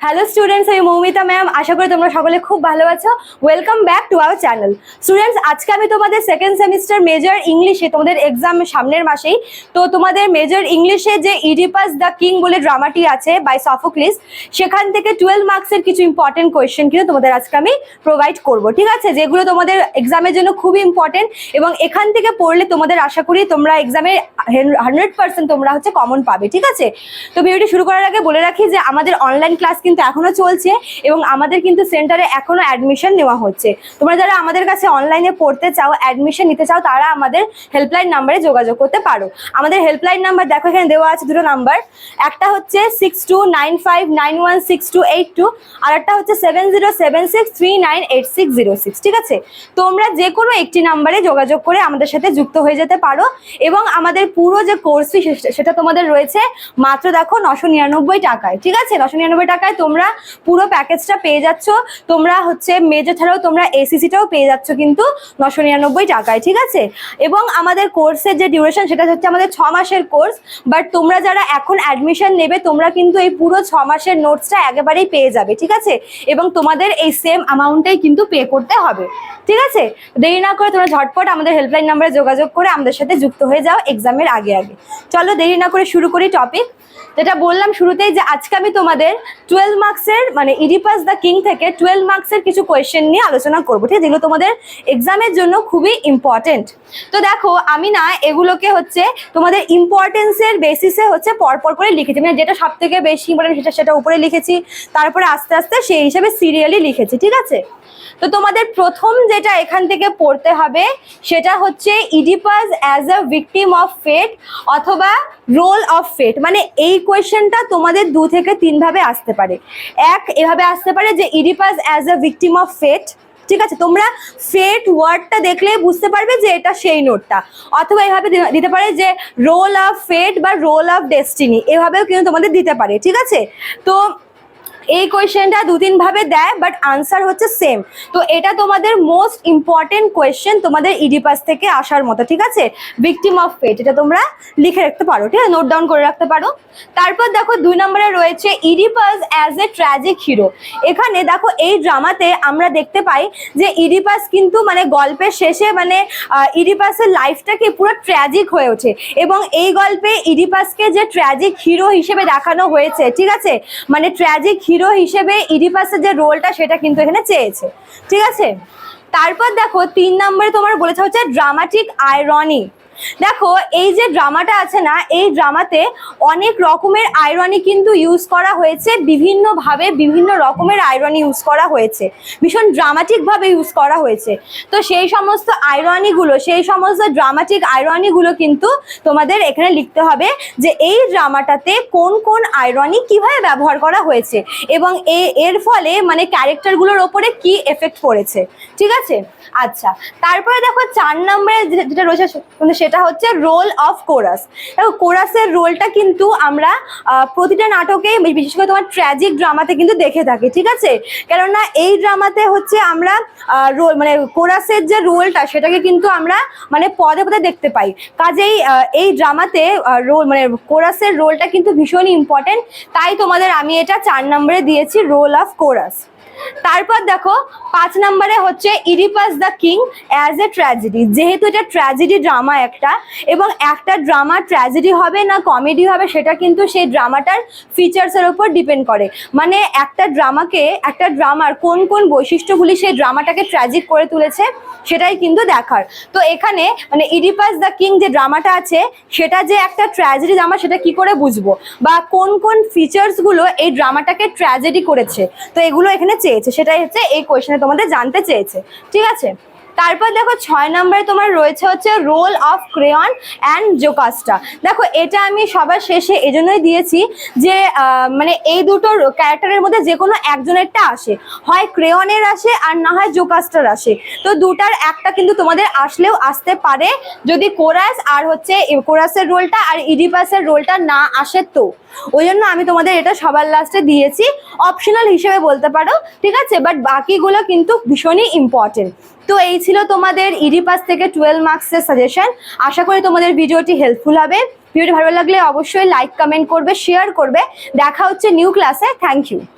Hello students আমি Moumita ma'am আশা করি তোমরা সকলে খুব ভালো আছো। Welcome back to our channel students আজকে আমি তোমাদের সেকেন্ড সেমিস্টার মেজর ইংলিশে তোমাদের এক্সাম সামনের মাসেই। তো তোমাদের মেজর ইংলিশে যে ইডিপাস দ্য কিং বলে ড্রামাটি আছে বাই সফোক্লিস সেখান থেকে টুয়েলভ মার্কসের কিছু ইম্পর্টেন্ট কোয়েশ্চেন কিন্তু তোমাদের আজকে আমি প্রোভাইড করব। ঠিক আছে? যেগুলো তোমাদের এক্সামের জন্য খুবই ইম্পর্টেন্ট এবং এখান থেকে পড়লে তোমাদের আশা করি তোমরা এক্সামে হান্ড্রেড পার্সেন্ট তোমরা হচ্ছে কমন পাবে। ঠিক আছে? তো ভিডিওটি শুরু করার আগে বলে রাখি যে আমাদের অনলাইন ক্লাস কিন্তু এখনও চলছে এবং আমাদের কিন্তু সেন্টারে এখনও অ্যাডমিশন নেওয়া হচ্ছে। তোমরা যারা আমাদের কাছে অনলাইনে পড়তে চাও অ্যাডমিশন নিতে চাও, তারা আমাদের হেল্পলাইন নাম্বারে যোগাযোগ করতে পারো। আমাদের হেল্পলাইন নাম্বার দেখো এখানে দেওয়া আছে দুটো নাম্বার একটা হচ্ছে six two nine five nine one six two eight two আর একটা হচ্ছে seven zero seven six three nine eight six zero six ঠিক আছে? তোমরা যে কোনো একটি নাম্বারে যোগাযোগ করে আমাদের সাথে যুক্ত হয়ে যেতে পারো এবং আমাদের পুরো যে কোর্স সেটা তোমাদের রয়েছে মাত্র দেখো নশো নিরানব্বই টাকায়, ঠিক আছে? নশো নিরানব্বই টাকায় তোমরা পুরো প্যাকেজটা পেয়ে যাচ্ছ। তোমরা হচ্ছে মেজর ছাড়াও তোমরা এসিসিটাও পেয়ে যাচ্ছ কিন্তু নশো নিরানব্বই টাকায়, ঠিক আছে? এবং আমাদের কোর্সের যে ডিউরেশন সেটা হচ্ছে আমাদের ছ মাসের কোর্স বাট তোমরা যারা এখন অ্যাডমিশন নেবে, তোমরা কিন্তু এই পুরো ছ মাসের নোটসটা একেবারেই পেয়ে যাবে, ঠিক আছে? এবং তোমাদের এই সেম অ্যামাউন্টটাই কিন্তু পে করতে হবে, ঠিক আছে? দেরি না করে তোমরা ঝটপট আমাদের হেল্পলাইন নাম্বারে যোগাযোগ করে আমাদের সাথে যুক্ত হয়ে যাও এক্সামের আগে আগে। চলো দেরি না করে শুরু করি টপিক যেটা বললাম শুরুতেই যে আজকে আমি তোমাদের টুয়েলভ মার্কসের মানে ইডিপাস দ্য কিং থেকে টুয়েলভ মার্কসের কিছু কোয়েশ্চেন নিয়ে আলোচনা করব, ঠিক যেগুলো তোমাদের এক্সামের জন্য খুবই ইম্পর্টেন্ট তো দেখো, আমি না এগুলোকে হচ্ছে তোমাদের ইম্পর্টেন্সের বেসিসে হচ্ছে পরপর করে লিখেছি। মানে যেটা সব থেকে বেশি ইম্পর্টেন্ট সেটা সেটা উপরে লিখেছি, তারপরে আস্তে আস্তে সেই হিসেবে সিরিয়ালি লিখেছি, ঠিক আছে? তো তোমাদের প্রথম যেটা এখান থেকে পড়তে হবে, সেটা হচ্ছে Oedipus as a victim of fate অথবা রোল অফ ফেট মানে এই কোয়েশ্চেনটা তোমাদের দু থেকে তিনভাবে আসতে পারে। এক, এভাবে আসতে পারে যে Oedipus as a victim of fate ঠিক আছে? তোমরা ফেট ওয়ার্ডটা দেখলে বুঝতে পারবে যে এটা সেই নোটটা অথবা এভাবে দিতে পারে যে রোল অফ ফেট বা রোল অফ ডেস্টিনি এভাবেও কিন্তু তোমাদের দিতে পারে, ঠিক আছে? তো এই কোয়েশ্চেনটা দু তিন ভাবে দেয় বাট আনসার হচ্ছে সেম তো এটা তোমাদের মোস্ট ইম্পর্টেন্ট কোয়েশ্চেন তোমাদের ইডিপাস থেকে আসার মতো, ঠিক আছে? ভিকটিম অফ ফেট এটা তোমরা লিখে রাখতে পারো, ঠিক আছে? নোট ডাউন করে রাখতে পারো। তারপর দেখো, দুই নম্বরে রয়েছে Oedipus as a tragic hero এখানে দেখো, এই ড্রামাতে আমরা দেখতে পাই যে ইডিপাস কিন্তু মানে গল্পের শেষে মানে ইডিপাসের লাইফটাকে পুরো ট্র্যাজিক হয়ে ওঠে। এবং এই গল্পে ইডিপাসকে যে ট্র্যাজিক হিরো হিসেবে দেখানো হয়েছে, ঠিক আছে? মানে ট্র্যাজিক হিরো হিসেবে ইডিপাসের যে রোলটা সেটা কিন্তু এখানে চেয়েছে। ঠিক আছে? তারপর দেখো, তিন নম্বরে তোমার বলেছে হচ্ছে ড্রামাটিক আয়রনি দেখো, এই যে ড্রামাটা আছে না, এই ড্রামাতে অনেক রকমের আয়রনি কিন্তু ইউজ করা হয়েছে, বিভিন্নভাবে বিভিন্ন রকমের আয়রনি ইউজ করা হয়েছে, ভীষণ ড্রামাটিকভাবে ইউজ করা হয়েছে। তো সেই সমস্ত আয়রনিগুলো সেই সমস্ত ড্রামাটিক আয়রনিগুলো কিন্তু তোমাদের এখানে লিখতে হবে যে এই ড্রামাটাতে কোন কোন আয়রনি কীভাবে ব্যবহার করা হয়েছে এবং এর ফলে মানে ক্যারেক্টারগুলোর ওপরে কি এফেক্ট পড়েছে, ঠিক আছে? আচ্ছা তারপরে দেখো চার নম্বরে যেটা রয়েছে মানে সেটা হচ্ছে রোল অফ কোরাস। দেখো, কোরাসের রোলটা কিন্তু আমরা প্রতিটা নাটকে, বিশেষ করে তোমার ট্র্যাজিক ড্রামাতে কিন্তু দেখে থাকি, ঠিক আছে? কেননা এই ড্রামাতে হচ্ছে আমরা রোল মানে কোরাসের যে রোলটা, সেটাকে কিন্তু আমরা মানে পদে পদে দেখতে পাই। কাজেই এই ড্রামাতে রোল মানে কোরাসের রোলটা কিন্তু ভীষণই ইম্পর্টেন্ট তাই তোমাদের আমি এটা চার নম্বরে দিয়েছি, রোল অফ কোরাস। তারপর দেখো, পাঁচ নম্বরে হচ্ছে Oedipus the king as a tragedy যেহেতু এটা ট্র্যাজেডি ড্রামা একটা, এবং একটা ড্রামা ট্র্যাজেডি হবে না কমেডি হবে, সেটা কিন্তু সেই ড্রামাটার ফিচার্সের উপর ডিপেন্ড করে। মানে একটা ড্রামাকে একটা ড্রামার কোন কোন বৈশিষ্ট্যগুলি সেই ড্রামাটাকে ট্র্যাজিক করে তুলেছে, সেটাই কিন্তু দেখার। তো এখানে মানে ইডিপাস দ্য কিং যে ড্রামাটা আছে, সেটা যে একটা ট্র্যাজেডি ড্রামা সেটা কি করে বুঝব? বা কোন কোন ফিচার্সগুলো এই ড্রামাটাকে ট্র্যাজেডি করেছে? তো এগুলো এখানে চেয়েছে, সেটাই হচ্ছে এই কোয়েশনে তোমাদের জানতে চেয়েছে, ঠিক আছে? তারপর দেখো ছয় নম্বরে তোমার রয়েছে হচ্ছে role of Creon and Jocasta দেখো, এটা আমি সবার শেষে এজন্যই দিয়েছি যে মানে এই দুটো ক্যারেক্টারের মধ্যে যে কোনো একজনেরটা আসে। হয় ক্রেয়নের আসে আর না হয় জোকাস্টার আসে। তো দুটার একটা কিন্তু তোমাদের আসলেও আসতে পারে। যদি কোরাস আর হচ্ছে কোরাসের রোলটা আর ইডিপাসের রোলটা না আসে তো। ওই জন্য আমি তোমাদের এটা সবার লাস্টে দিয়েছি। অপশনাল হিসেবে বলতে পারো, ঠিক আছে? বাট বাকিগুলো কিন্তু ভীষণই ইম্পর্টেন্ট তো এই ছিল তোমাদের ইডিপাস থেকে টুয়েলভ মার্কসের সাজেশন আশা করি তোমাদের ভিডিওটি হেল্পফুল হবে। ভিডিওটি ভালো লাগলে অবশ্যই লাইক কমেন্ট করবে শেয়ার করবে। দেখা হচ্ছে নিউ ক্লাসে থ্যাংক ইউ